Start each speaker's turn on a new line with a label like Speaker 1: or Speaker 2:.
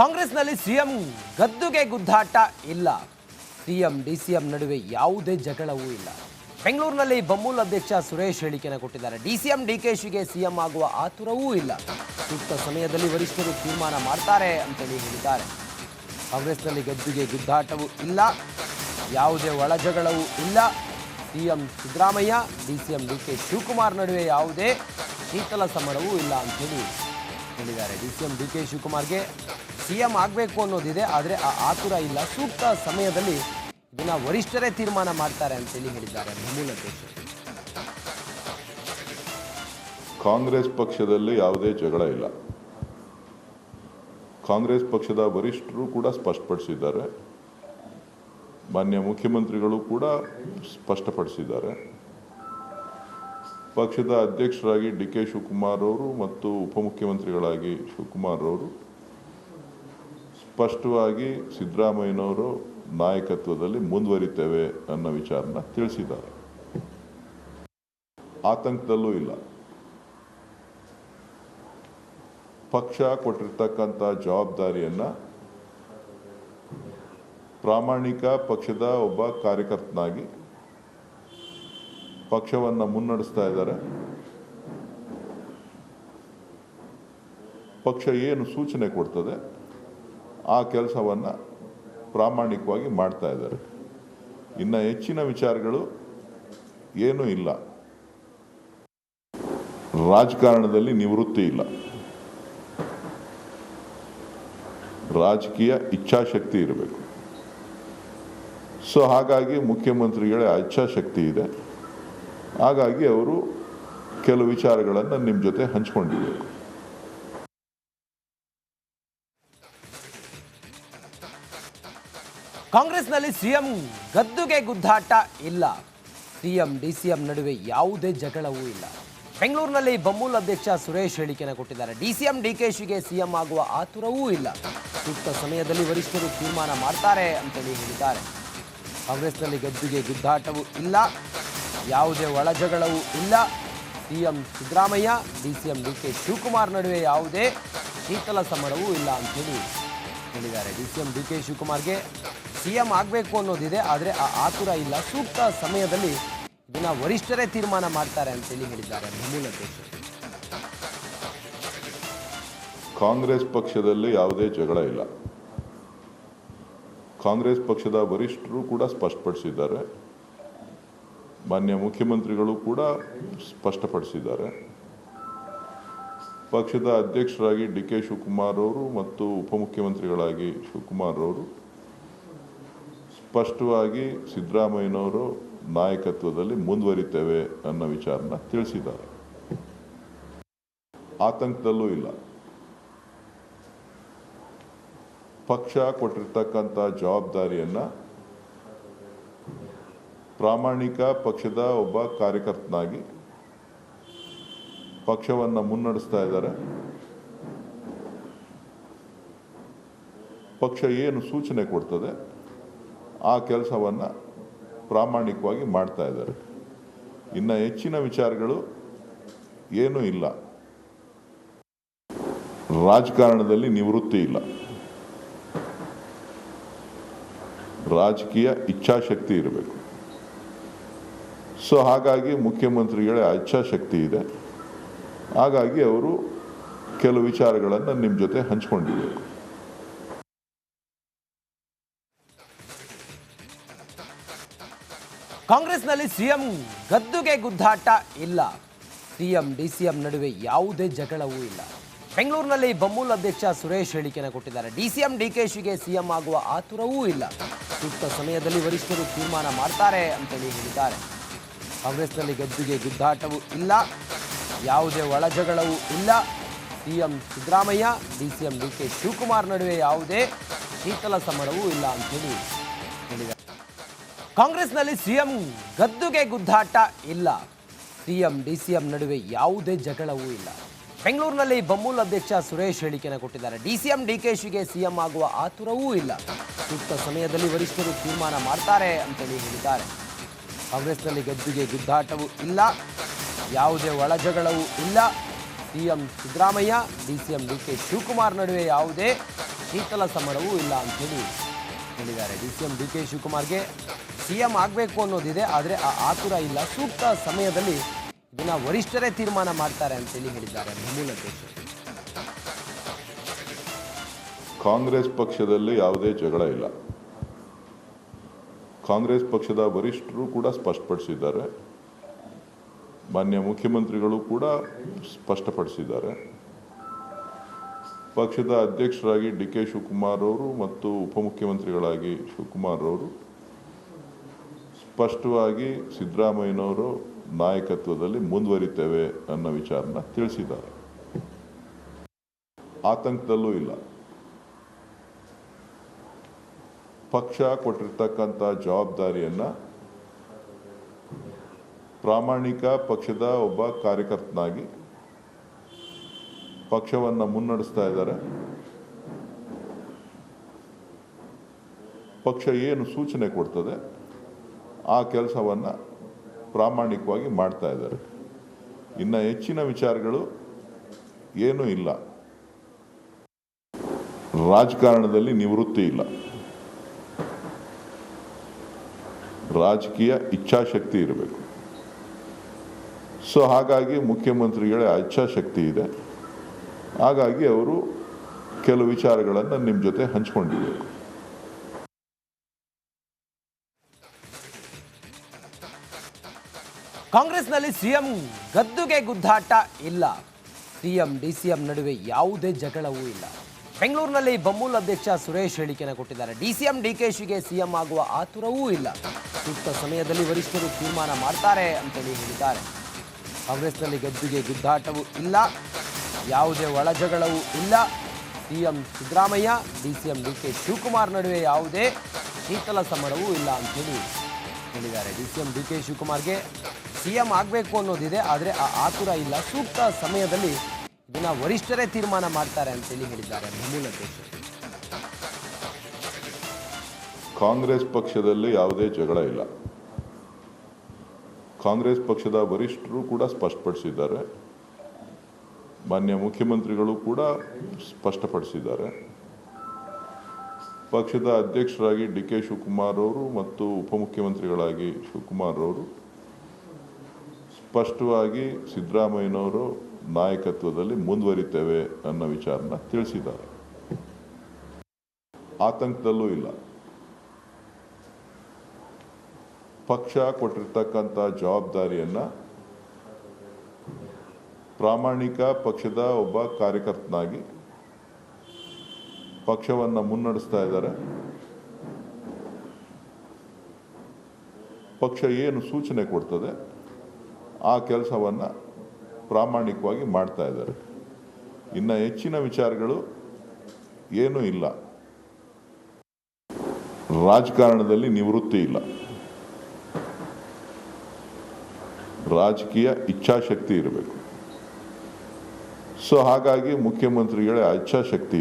Speaker 1: ಕಾಂಗ್ರೆಸ್ನಲ್ಲಿ ಸಿಎಂ ಗದ್ದುಗೆ ಗುದ್ದಾಟ ಇಲ್ಲ. ಸಿಎಂ ಡಿಸಿಎಂ ನಡುವೆ ಯಾವುದೇ ಜಗಳವೂ ಇಲ್ಲ. ಬೆಂಗಳೂರಿನಲ್ಲಿ ಬಮ್ಮೂಲ್ ಅಧ್ಯಕ್ಷ ಸುರೇಶ್ ಹೇಳಿಕೆಯನ್ನು ಕೊಟ್ಟಿದ್ದಾರೆ. ಡಿಸಿಎಂ ಡಿಕೆಶಿಗೆ ಸಿಎಂ ಆಗುವ ಆತುರವೂ ಇಲ್ಲ. ಸೂಕ್ತ ಸಮಯದಲ್ಲಿ ವರಿಷ್ಠರು ತೀರ್ಮಾನ ಮಾಡ್ತಾರೆ ಅಂತೇಳಿ ಹೇಳಿದ್ದಾರೆ. ಕಾಂಗ್ರೆಸ್ನಲ್ಲಿ ಗದ್ದುಗೆ ಗುದ್ದಾಟವೂ ಇಲ್ಲ. ಯಾವುದೇ ಒಳಜಗಳವೂ ಇಲ್ಲ. CM Siddaramaiah DCM D K Shivakumar ನಡುವೆ ಯಾವುದೇ ಶೀತಲ ಸಮರವೂ ಇಲ್ಲ ಅಂತೇಳಿ ಹೇಳಿದ್ದಾರೆ D C M D K ಶಿವಕುಮಾರ್ಗೆ C M ಆಗಬೇಕು ಅನ್ನೋದಿದೆ, ಆದರೆ ಆ ಆತುರ ಇಲ್ಲ. ಸೂಕ್ತ ಸಮಯದಲ್ಲಿ ಇದನ್ನ ವರಿಷ್ಠರೇ ತೀರ್ಮಾನ ಮಾಡ್ತಾರೆ ಅಂತೇಳಿ ಹೇಳಿದ್ದಾರೆ ಮೂಲ
Speaker 2: ಕಾಂಗ್ರೆಸ್ ಪಕ್ಷದಲ್ಲಿ ಯಾವುದೇ ಜಗಳ ಇಲ್ಲ. ಕಾಂಗ್ರೆಸ್ ಪಕ್ಷದ ವರಿಷ್ಠರು ಕೂಡ ಸ್ಪಷ್ಟಪಡಿಸಿದ್ದಾರೆ. ಮಾನ್ಯ ಮುಖ್ಯಮಂತ್ರಿಗಳು ಕೂಡ ಸ್ಪಷ್ಟಪಡಿಸಿದ್ದಾರೆ. ಪಕ್ಷದ ಅಧ್ಯಕ್ಷರಾಗಿ ಡಿ ಕೆ ಶಿವಕುಮಾರ್ ಅವರು ಮತ್ತು ಉಪಮುಖ್ಯಮಂತ್ರಿಗಳಾಗಿ ಶಿವಕುಮಾರ್ ಅವರು. ಸ್ಪಷ್ಟವಾಗಿ ಸಿದ್ದರಾಮಯ್ಯನವರು ನಾಯಕತ್ವದಲ್ಲಿ ಮುಂದುವರಿತೇವೆ ಅನ್ನೋ ವಿಚಾರನ ತಿಳಿಸಿದ್ದಾರೆ. ಆತಂಕದಲ್ಲೂ ಇಲ್ಲ. ಪಕ್ಷ ಕೊಟ್ಟಿರ್ತಕ್ಕಂಥ ಜವಾಬ್ದಾರಿಯನ್ನು ಪ್ರಾಮಾಣಿಕ ಪಕ್ಷದ ಒಬ್ಬ ಕಾರ್ಯಕರ್ತನಾಗಿ ಪಕ್ಷವನ್ನು ಮುನ್ನಡೆಸ್ತಾ ಇದ್ದಾರೆ. ಪಕ್ಷ ಏನು ಸೂಚನೆ ಕೊಡ್ತದೆ, ಆ ಕೆಲಸವನ್ನು ಪ್ರಾಮಾಣಿಕವಾಗಿ ಮಾಡ್ತಾ ಇದ್ದಾರೆ. ಇನ್ನು ಹೆಚ್ಚಿನ ವಿಚಾರಗಳು ಏನೂ ಇಲ್ಲ. ರಾಜಕಾರಣದಲ್ಲಿ ನಿವೃತ್ತಿ ಇಲ್ಲ. ರಾಜಕೀಯ ಇಚ್ಛಾಶಕ್ತಿ ಇರಬೇಕು. ಸೊ ಹಾಗಾಗಿ ಮುಖ್ಯಮಂತ್ರಿಗಳ ಇಚ್ಛಾಶಕ್ತಿ ಇದೆ. ಹಾಗಾಗಿ ಅವರು ಕೆಲವು ವಿಚಾರಗಳನ್ನು ನಿಮ್ಮ ಜೊತೆ ಹಂಚ್ಕೊಂಡಿರಬೇಕು
Speaker 1: ಕಾಂಗ್ರೆಸ್ನಲ್ಲಿ ಸಿಎಂ ಗದ್ದುಗೆ ಗುದ್ದಾಟ ಇಲ್ಲ. ಸಿಎಂ ಡಿಸಿಎಂ ನಡುವೆ ಯಾವುದೇ ಜಗಳವೂ ಇಲ್ಲ. ಬೆಂಗಳೂರಿನಲ್ಲಿ ಬಮ್ಮೂಲ್ ಅಧ್ಯಕ್ಷ ಸುರೇಶ್ ಹೇಳಿಕೆಯನ್ನು ಕೊಟ್ಟಿದ್ದಾರೆ. ಡಿಸಿಎಂ ಡಿಕೆಶಿಗೆ ಸಿಎಂ ಆಗುವ ಆತುರವೂ ಇಲ್ಲ. ಸೂಕ್ತ ಸಮಯದಲ್ಲಿ ವರಿಷ್ಠರು ತೀರ್ಮಾನ ಮಾಡ್ತಾರೆ ಅಂತೇಳಿ ಹೇಳಿದ್ದಾರೆ. ಕಾಂಗ್ರೆಸ್ನಲ್ಲಿ ಗದ್ದುಗೆ ಗುದ್ದಾಟವೂ ಇಲ್ಲ. ಯಾವುದೇ ಒಳಜಗಳವೂ ಇಲ್ಲ. CM Siddaramaiah, D C M D K Shivakumar ನಡುವೆ ಯಾವುದೇ ಶೀತಲ ಸಮರವೂ ಇಲ್ಲ ಅಂಥೇಳಿ ಹೇಳಿದ್ದಾರೆ. D C M D K ಶಿವಕುಮಾರ್ಗೆ CM ಆಗಬೇಕು ಅನ್ನೋದಿದೆ, ಆದರೆ ಆ ಆತುರ ಇಲ್ಲ. ಸೂಕ್ತ ಸಮಯದಲ್ಲಿ ಇದನ್ನ ವರಿಷ್ಠರೇ ತೀರ್ಮಾನ ಮಾಡ್ತಾರೆ ಅಂತೇಳಿ ಹೇಳಿದ್ದಾರೆ ಮುಂದಿನ ಅಧ್ಯಕ್ಷರು.
Speaker 2: ಕಾಂಗ್ರೆಸ್ ಪಕ್ಷದಲ್ಲಿ ಯಾವುದೇ ಜಗಳ ಇಲ್ಲ. ಕಾಂಗ್ರೆಸ್ ಪಕ್ಷದ ವರಿಷ್ಠರು ಕೂಡ ಸ್ಪಷ್ಟಪಡಿಸಿದ್ದಾರೆ. ಮಾನ್ಯ ಮುಖ್ಯಮಂತ್ರಿಗಳು ಕೂಡ ಸ್ಪಷ್ಟಪಡಿಸಿದ್ದಾರೆ. ಪಕ್ಷದ ಅಧ್ಯಕ್ಷರಾಗಿ ಡಿ ಕೆ ಶಿವಕುಮಾರ್ ಅವರು ಮತ್ತು ಉಪಮುಖ್ಯಮಂತ್ರಿಗಳಾಗಿ ಶಿವಕುಮಾರ್ ಅವರು ಸ್ಪಷ್ಟವಾಗಿ ಸಿದ್ದರಾಮಯ್ಯನವರು ನಾಯಕತ್ವದಲ್ಲಿ ಮುಂದುವರಿತೇವೆ ಅನ್ನೋ ವಿಚಾರನ ತಿಳಿಸಿದ್ದಾರೆ. ಆತಂಕದಲ್ಲೂ ಇಲ್ಲ. ಪಕ್ಷ ಕೊಟ್ಟಿರ್ತಕ್ಕಂಥ ಜವಾಬ್ದಾರಿಯನ್ನ ಪ್ರಾಮಾಣಿಕ ಪಕ್ಷದ ಒಬ್ಬ ಕಾರ್ಯಕರ್ತನಾಗಿ ಪಕ್ಷವನ್ನು ಮುನ್ನಡೆಸ್ತಾ ಇದ್ದಾರೆ. ಪಕ್ಷ ಏನು ಸೂಚನೆ ಕೊಡ್ತದೆ, ಆ ಕೆಲಸವನ್ನು ಪ್ರಾಮಾಣಿಕವಾಗಿ ಮಾಡ್ತಾ ಇದ್ದಾರೆ. ಇನ್ನು ಹೆಚ್ಚಿನ ವಿಚಾರಗಳು ಏನೂ ಇಲ್ಲ. ರಾಜಕಾರಣದಲ್ಲಿ ನಿವೃತ್ತಿ ಇಲ್ಲ. ರಾಜಕೀಯ ಇಚ್ಛಾಶಕ್ತಿ ಇರಬೇಕು. ಸೊ ಹಾಗಾಗಿ ಮುಖ್ಯಮಂತ್ರಿಗಳ ಇಚ್ಛಾಶಕ್ತಿ ಇದೆ. ಹಾಗಾಗಿ ಅವರು ಕೆಲವು ವಿಚಾರಗಳನ್ನು ನಿಮ್ಮ ಜೊತೆ ಹಂಚ್ಕೊಂಡಿರಬೇಕು
Speaker 1: ಕಾಂಗ್ರೆಸ್ನಲ್ಲಿ ಸಿಎಂ ಗದ್ದುಗೆ ಗುದ್ದಾಟ ಇಲ್ಲ. ಸಿಎಂ, ಡಿಸಿಎಂ ನಡುವೆ ಯಾವುದೇ ಜಗಳವೂ ಇಲ್ಲ. ಬೆಂಗಳೂರಿನಲ್ಲಿ ಬಮ್ಮೂಲ್ ಅಧ್ಯಕ್ಷ ಸುರೇಶ್ ಹೇಳಿಕೆನ ಕೊಟ್ಟಿದ್ದಾರೆ. ಡಿಸಿಎಂ, ಡಿಕೆಶಿಗೆ ಸಿಎಂ ಆಗುವ ಆತುರವೂ ಇಲ್ಲ. ಸೂಕ್ತ ಸಮಯದಲ್ಲಿ ವರಿಷ್ಠರು ತೀರ್ಮಾನ ಮಾಡ್ತಾರೆ ಅಂತೇಳಿ ಹೇಳಿದ್ದಾರೆ. ಕಾಂಗ್ರೆಸ್ನಲ್ಲಿ ಗದ್ದುಗೆ ಗುದ್ದಾಟವೂ ಇಲ್ಲ, ಯಾವುದೇ ಒಳಜಗಳವೂ ಇಲ್ಲ. CM Siddaramaiah, D C M D K Shivakumar ನಡುವೆ ಯಾವುದೇ ಶೀತಲ ಸಮರವೂ ಇಲ್ಲ ಅಂತೇಳಿ ಹೇಳಿದ್ದಾರೆ. ಕಾಂಗ್ರೆಸ್ನಲ್ಲಿ ಸಿಎಂ ಗದ್ದುಗೆ ಗುದ್ದಾಟ ಇಲ್ಲ. ಸಿಎಂ ಎಂ ನಡುವೆ ಯಾವುದೇ ಜಗಳವೂ ಇಲ್ಲ. ಬೆಂಗಳೂರಿನಲ್ಲಿ ಬಮ್ಮೂಲ್ ಅಧ್ಯಕ್ಷ ಸುರೇಶ್ ಹೇಳಿಕೆಯನ್ನು ಕೊಟ್ಟಿದ್ದಾರೆ. D C M, D DCM C CM ಆಗುವ ಆತುರವೂ ಇಲ್ಲ. ಸೂಕ್ತ ಸಮಯದಲ್ಲಿ ವರಿಷ್ಠರು ತೀರ್ಮಾನ ಮಾಡ್ತಾರೆ ಅಂತೇಳಿ ಹೇಳಿದ್ದಾರೆ. ಕಾಂಗ್ರೆಸ್ನಲ್ಲಿ ಗದ್ದುಗೆ ಗುದ್ದಾಟವೂ ಇಲ್ಲ, ಯಾವುದೇ ಒಳಜಗಳವೂ ಇಲ್ಲ. CM Siddaramaiah D C M D K Shivakumar ನಡುವೆ ಯಾವುದೇ ಶೀತಲ ಸಮರವೂ ಇಲ್ಲ ಅಂಥೇಳಿ ಹೇಳಿದ್ದಾರೆ. D C M D K ಶಿವಕುಮಾರ್ಗೆ C M ಆಗಬೇಕು ಅನ್ನೋದಿದೆ, ಆದರೆ ಆ ಆತುರ ಇಲ್ಲ. ಸೂಕ್ತ ಸಮಯದಲ್ಲಿ ಇದನ್ನು ವರಿಷ್ಠರೇ ತೀರ್ಮಾನ ಮಾಡ್ತಾರೆ ಅಂತೇಳಿ ಹೇಳಿದ್ದಾರೆ ಮೂಲ ಅಧ್ಯಕ್ಷರು.
Speaker 2: ಕಾಂಗ್ರೆಸ್ ಪಕ್ಷದಲ್ಲಿ ಯಾವುದೇ ಜಗಳ ಇಲ್ಲ. ಕಾಂಗ್ರೆಸ್ ಪಕ್ಷದ ವರಿಷ್ಠರು ಕೂಡ ಸ್ಪಷ್ಟಪಡಿಸಿದ್ದಾರೆ. ಮಾನ್ಯ ಮುಖ್ಯಮಂತ್ರಿಗಳು ಕೂಡ ಸ್ಪಷ್ಟಪಡಿಸಿದ್ದಾರೆ. ಪಕ್ಷದ ಅಧ್ಯಕ್ಷರಾಗಿ ಡಿ ಕೆ ಶಿವಕುಮಾರ್ ಅವರು ಮತ್ತು ಉಪಮುಖ್ಯಮಂತ್ರಿಗಳಾಗಿ ಶಿವಕುಮಾರ್ ಅವರು ಸ್ಪಷ್ಟವಾಗಿ ಸಿದ್ದರಾಮಯ್ಯನವರು ನಾಯಕತ್ವದಲ್ಲಿ ಮುಂದುವರಿತೇವೆ ಅನ್ನೋ ವಿಚಾರನ ತಿಳಿಸಿದ್ದಾರೆ. ಆತಂಕದಲ್ಲೂ ಇಲ್ಲ. ಪಕ್ಷ ಕೊಟ್ಟಿರ್ತಕ್ಕಂಥ ಜವಾಬ್ದಾರಿಯನ್ನು ಪ್ರಾಮಾಣಿಕ ಪಕ್ಷದ ಒಬ್ಬ ಕಾರ್ಯಕರ್ತನಾಗಿ ಪಕ್ಷವನ್ನು ಮುನ್ನಡೆಸ್ತಾ ಇದ್ದಾರೆ. ಪಕ್ಷ ಏನು ಸೂಚನೆ ಕೊಡ್ತದೆ, ಆ ಕೆಲಸವನ್ನು ಪ್ರಾಮಾಣಿಕವಾಗಿ ಮಾಡ್ತಾ ಇದ್ದಾರೆ. ಇನ್ನು ಹೆಚ್ಚಿನ ವಿಚಾರಗಳು ಏನೂ ಇಲ್ಲ. ರಾಜಕಾರಣದಲ್ಲಿ ನಿವೃತ್ತಿ ಇಲ್ಲ. ರಾಜಕೀಯ ಇಚ್ಛಾಶಕ್ತಿ ಇರಬೇಕು. ಸೊ ಹಾಗಾಗಿ ಮುಖ್ಯಮಂತ್ರಿಗಳ ಇಚ್ಛಾಶಕ್ತಿ ಇದೆ. ಹಾಗಾಗಿ ಅವರು ಕೆಲವು ವಿಚಾರಗಳನ್ನು ನಿಮ್ಮ ಜೊತೆ ಹಂಚ್ಕೊಂಡಿರಬೇಕು
Speaker 1: ಕಾಂಗ್ರೆಸ್ನಲ್ಲಿ ಸಿಎಂ ಗದ್ದುಗೆ ಗುದ್ದಾಟ ಇಲ್ಲ. ಸಿಎಂ, ಡಿಸಿಎಂ ನಡುವೆ ಯಾವುದೇ ಜಗಳವೂ ಇಲ್ಲ. ಬೆಂಗಳೂರಿನಲ್ಲಿ ಬಮ್ಮೂಲ್ ಅಧ್ಯಕ್ಷ ಸುರೇಶ್ ಹೇಳಿಕೆಯನ್ನು ಕೊಟ್ಟಿದ್ದಾರೆ. ಡಿಸಿಎಂ ಡಿಕೆಶಿಗೆ ಸಿಎಂ ಆಗುವ ಆತುರವೂ ಇಲ್ಲ. ಸೂಕ್ತ ಸಮಯದಲ್ಲಿ ವರಿಷ್ಠರು ತೀರ್ಮಾನ ಮಾಡ್ತಾರೆ ಅಂತೇಳಿ ಹೇಳಿದ್ದಾರೆ. ಕಾಂಗ್ರೆಸ್ನಲ್ಲಿ ಗದ್ದುಗೆ ಗುದ್ದಾಟವೂ ಇಲ್ಲ. ಯಾವುದೇ ಒಳಜಗಳವೂ ಇಲ್ಲ. CM Siddaramaiah DCM D K Shivakumar ನಡುವೆ ಯಾವುದೇ ಶೀತಲ ಸಮರವೂ ಇಲ್ಲ ಅಂತೇಳಿ ಹೇಳಿದ್ದಾರೆ. D C M D K ಶಿವಕುಮಾರ್ಗೆ CM ಆಗಬೇಕು ಅನ್ನೋದಿದೆ, ಆದರೆ ಆ ಆತುರ ಇಲ್ಲ. ಸೂಕ್ತ ಸಮಯದಲ್ಲಿ ಇದನ್ನ ವರಿಷ್ಠರೇ ತೀರ್ಮಾನ ಮಾಡ್ತಾರೆ ಅಂತೇಳಿ ಹೇಳಿದ್ದಾರೆ
Speaker 2: ಕಾಂಗ್ರೆಸ್ ಪಕ್ಷದಲ್ಲಿ ಯಾವುದೇ ಜಗಳ ಇಲ್ಲ. ಕಾಂಗ್ರೆಸ್ ಪಕ್ಷದ ವರಿಷ್ಠರು ಕೂಡ ಸ್ಪಷ್ಟಪಡಿಸಿದ್ದಾರೆ. ಮಾನ್ಯ ಮುಖ್ಯಮಂತ್ರಿಗಳು ಕೂಡ ಸ್ಪಷ್ಟಪಡಿಸಿದ್ದಾರೆ. ಪಕ್ಷದ ಅಧ್ಯಕ್ಷರಾಗಿ ಡಿ ಕೆ ಶಿವಕುಮಾರ್ ಅವರು ಮತ್ತು ಉಪಮುಖ್ಯಮಂತ್ರಿಗಳಾಗಿ ಶಿವಕುಮಾರ್ ಅವರು ಸ್ಪಷ್ಟವಾಗಿ ಸಿದ್ದರಾಮಯ್ಯನವರು ನಾಯಕತ್ವದಲ್ಲಿ ಮುಂದುವರಿತೇವೆ ಅನ್ನೋ ವಿಚಾರನ ತಿಳಿಸಿದ್ದಾರೆ. ಆತಂಕದಲ್ಲೂ ಇಲ್ಲ. ಪಕ್ಷ ಕೊಟ್ಟಿರ್ತಕ್ಕಂಥ ಜವಾಬ್ದಾರಿಯನ್ನ ಪ್ರಾಮಾಣಿಕ ಪಕ್ಷದ ಒಬ್ಬ ಕಾರ್ಯಕರ್ತನಾಗಿ ಪಕ್ಷವನ್ನು ಮುನ್ನಡೆಸ್ತಾ ಇದ್ದಾರೆ. ಪಕ್ಷ ಏನು ಸೂಚನೆ ಕೊಡ್ತದೆ, ಆ ಕೆಲಸವನ್ನು ಪ್ರಾಮಾಣಿಕವಾಗಿ ಮಾಡ್ತಾ ಇದ್ದಾರೆ. ಇನ್ನು ಹೆಚ್ಚಿನ ವಿಚಾರಗಳು ಏನೂ ಇಲ್ಲ. ರಾಜಕಾರಣದಲ್ಲಿ ನಿವೃತ್ತಿ ಇಲ್ಲ. ರಾಜಕೀಯ ಇಚ್ಛಾಶಕ್ತಿ ಇರಬೇಕು. ಸೊ ಹಾಗಾಗಿ ಮುಖ್ಯಮಂತ್ರಿಗಳ ಇಚ್ಛಾಶಕ್ತಿ